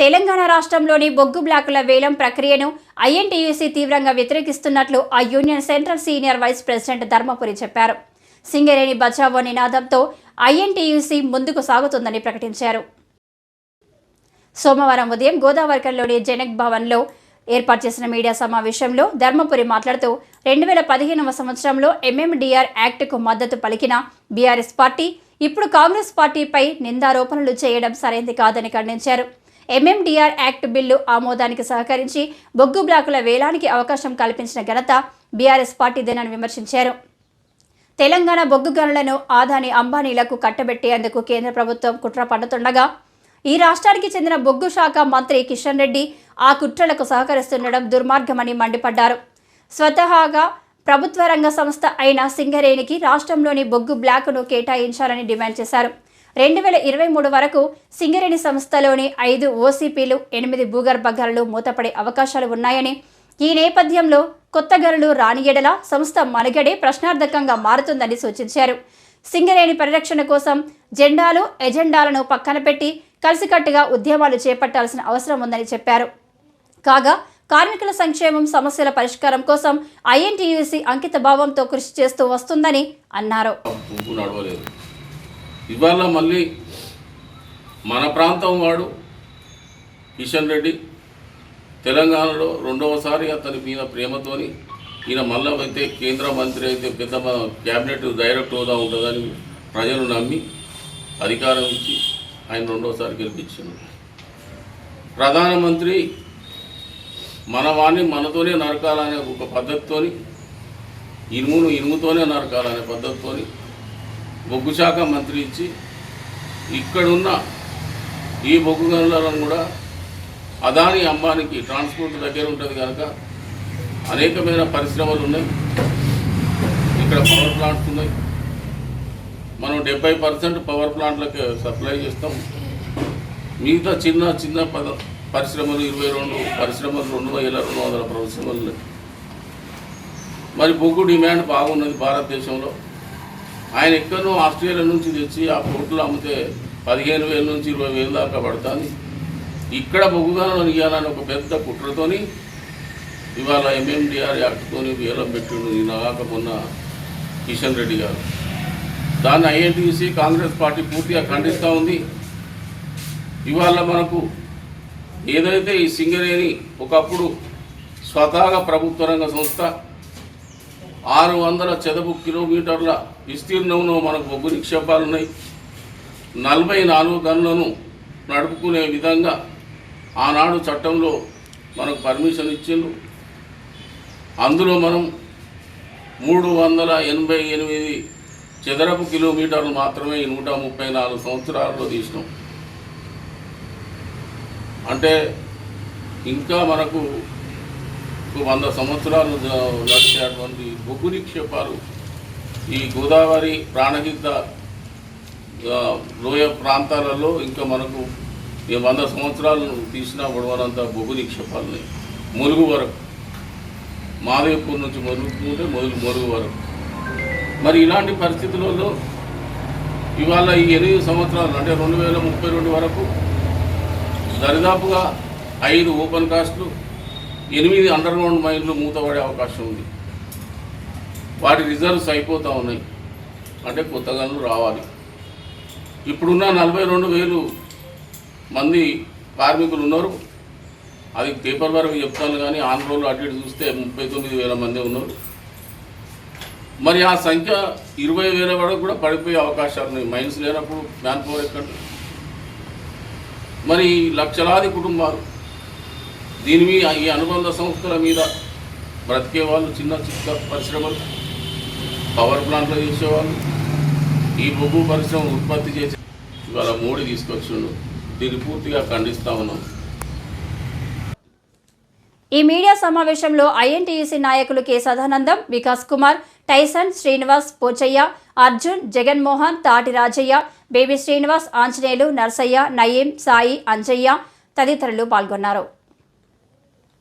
తెలంగాణ రాష్ట్రంలోని బొగ్గు బ్లాకుల వేలం ప్రక్రియను ఐఎన్టీయూసీ తీవ్రంగా వ్యతిరేకిస్తున్నట్లు ఆ union central senior vice president Dharmapuri చెప్పారు. సింగరేణి బచావో నినాదంతో ఐఎన్టీయూసీ ముందుకు సాగుతుందని ప్రకటించారు. సోమవారం ఉదయం గోదావరికల్లోని జనక్ భవన్లో ఏర్పాటు చేసిన మీడియా సమావేశంలో ధర్మపురి మాట్లాడుతూ రెండు వేల పదిహేనవ సంవత్సరంలో ఎంఎండిఆర్ యాక్ట్కు మద్దతు పలికిన బీఆర్ఎస్ పార్టీ ఇప్పుడు కాంగ్రెస్ పార్టీపై నిందారోపణలు చేయడం సరైంది కాదని ఖండించారు. ఎంఎండిఆర్ యాక్ట్ బిల్లు ఆమోదానికి సహకరించి బొగ్గు బ్లాకుల వేలానికి అవకాశం కల్పించిన ఘనత బీఆర్ఎస్ పార్టీదేనని విమర్శించారు. తెలంగాణ బొగ్గు గనులను ఆదాని అంబానీలకు కట్టబెట్టేందుకు కేంద్ర ప్రభుత్వం కుట్ర పన్నుతుండగా ఈ రాష్ట్రానికి చెందిన బొగ్గు శాఖ మంత్రి కిషన్ రెడ్డి ఆ కుట్రలకు సహకరిస్తుండడం దుర్మార్గమని మండిపడ్డారు. స్వతహాగా ప్రభుత్వ రంగ సంస్థ అయిన సింగరేణికి రాష్ట్రంలోని బొగ్గు బ్లాకును కేటాయించాలని డిమాండ్ చేశారు. రెండు వేల ఇరవై మూడు వరకు సింగరేణి సంస్థలోని ఐదు ఓసీపీలు ఎనిమిది భూగర్భ గనులు మూతపడే అవకాశాలు ఉన్నాయని ఈ నేపథ్యంలో కొత్త గనులు రానియడల సంస్థ మనుగడే ప్రశ్నార్థకంగా మారుతుందని సూచించారు. సింగరేణి పరిరక్షణ కోసం జెండాలు ఎజెండాలను పక్కన పెట్టి కలిసికట్టుగా ఉద్యమాలు చేపట్టాల్సిన అవసరం ఉందని చెప్పారు. కాగా కార్మికుల సంక్షేమం సమస్యల పరిష్కారం కోసం ఐఎన్టీయూసీ అంకిత భావంతో కృషి చేస్తూ వస్తుందని అన్నారు. ఇవాళ మళ్ళీ మన ప్రాంతం వాడు కిషన్ రెడ్డి. తెలంగాణలో రెండవసారి అతని మీద ప్రేమతోని ఈయన మళ్ళా అయితే కేంద్ర మంత్రి అయితే పెద్ద మ- క్యాబినెట్ డైరెక్ట్ హోదా ఉంటుందని ప్రజలు నమ్మి అధికారం ఇచ్చి ఆయన రెండోసారి గెలిపించారు ప్రధానమంత్రి మన వాణ్ణి మనతోనే నరకాలనే ఒక పద్ధతితోని ఇనుమును ఇనుముతోనే నరకాలనే పద్ధతితోని బొగ్గు శాఖ మంత్రి ఇచ్చి ఇక్కడున్న ఈ బొగ్గు గనులను కూడా అదాని అంబానికి ట్రాన్స్పోర్ట్ దగ్గర ఉంటుంది కనుక అనేకమైన పరిశ్రమలు ఉన్నాయి. ఇక్కడ పవర్ ప్లాంట్స్ ఉన్నాయి. మనం డెబ్బై పర్సెంట్ పవర్ ప్లాంట్లకు సప్లై చేస్తాం. మిగతా చిన్న చిన్న పద పరిశ్రమలు ఇరవై రెండు పరిశ్రమలు రెండు వేల రెండు వందల పరిశ్రమలు మరి బొగ్గు డిమాండ్ బాగున్నది భారతదేశంలో. ఆయన ఎక్కడో ఆస్ట్రేలియా నుంచి తెచ్చి ఆ పోర్టులో అమ్మితే పదిహేను వేల నుంచి ఇరవై వేలు దాకా పడుతుంది. ఇక్కడ బొగ్గుగాలను ఇవ్వాలని ఒక పెద్ద కుట్రతోని ఇవాళ ఎంఎండిఆర్ యాక్ట్తోని వేలం పెట్టిండు ఈయన కాక మొన్న కిషన్ రెడ్డి గారు. దాన్ని ఐఎన్టీసీ కాంగ్రెస్ పార్టీ పూర్తిగా ఖండిస్తూ ఉంది. ఇవాళ మనకు ఏదైతే ఈ సింగరేణి ఒకప్పుడు స్వతహాగా ప్రభుత్వ రంగ సంస్థ ఆరు వందల చదపు కిలోమీటర్ల విస్తీర్ణంలో మనకు బొగ్గు నిక్షేపాలు ఉన్నాయి నలభై నాలుగు గన్లను నడుపుకునే విధంగా ఆనాడు చట్టంలో మనకు పర్మిషన్ ఇచ్చిండ్రు. అందులో మనం మూడు వందల ఎనభై ఎనిమిది చదరపు కిలోమీటర్లు మాత్రమే నూట ముప్పై నాలుగు సంవత్సరాల్లో తీసినాం. అంటే ఇంకా మనకు వంద సంవత్సరాలు నడిచేటువంటి బొగ్గు నిక్షేపాలు ఈ గోదావరి ప్రాణహిత లోయ ప్రాంతాలలో ఇంకా మనకు ఈ వంద సంవత్సరాలు తీసిన పొడవనంత బొగ్గు నిక్షేపాలని మురుగు వరకు. మాదేపూర్ నుంచి మొరుగుతుంటే మొదలు మురుగు వరకు. మరి ఇలాంటి పరిస్థితులలో ఇవాళ ఈ ఎనిమిది సంవత్సరాలు అంటే రెండు వేల ముప్పై రెండు వరకు దరిదాపుగా ఐదు ఓపెన్ కాస్ట్లు ఎనిమిది అండర్గ్రౌండ్ మైన్లు మూతపడే అవకాశం ఉంది. వాటి రిజర్వ్స్ అయిపోతూ ఉన్నాయి. అంటే కొత్త గనులు రావాలి. ఇప్పుడున్న నలభై రెండు వేలు మంది కార్మికులు ఉన్నారు. అది పేపర్ వరకు చెప్తాను కానీ ఆన్ అటు ఇటు చూస్తే ముప్పై తొమ్మిది వేల మంది ఉన్నారు. మరి ఆ సంఖ్య ఇరవై వేల వరకు కూడా పడిపోయే అవకాశాలు ఉన్నాయి. మైన్స్ లేనప్పుడు మ్యాన్ పవర్ ఎక్కడ? మరి లక్షలాది కుటుంబాలు దీని మీద ఈ అనుబంధ సంస్థల మీద బ్రతికే వాళ్ళు చిన్న చిన్న పరిశ్రమలు పవర్ ప్లాంట్లో చేసేవాళ్ళు ఈ బొగ్గు పరిశ్రమ ఉత్పత్తి చేసి ఇవాళ మోడీ తీసుకొచ్చిండు. దీన్ని పూర్తిగా ఖండిస్తా ఉన్నాం. ఈ మీడియా సమావేశంలో ఐఎన్టీయూసీ నాయకులు K Sadanandam Vikas Kumar Tyson Srinivas Pochaiah Arjun Jaganmohan Thati Rajaiah Baby Srinivas Anjaneyulu Narsaiah Nayeem Sai Anjaiah తదితరులు పాల్గొన్నారు.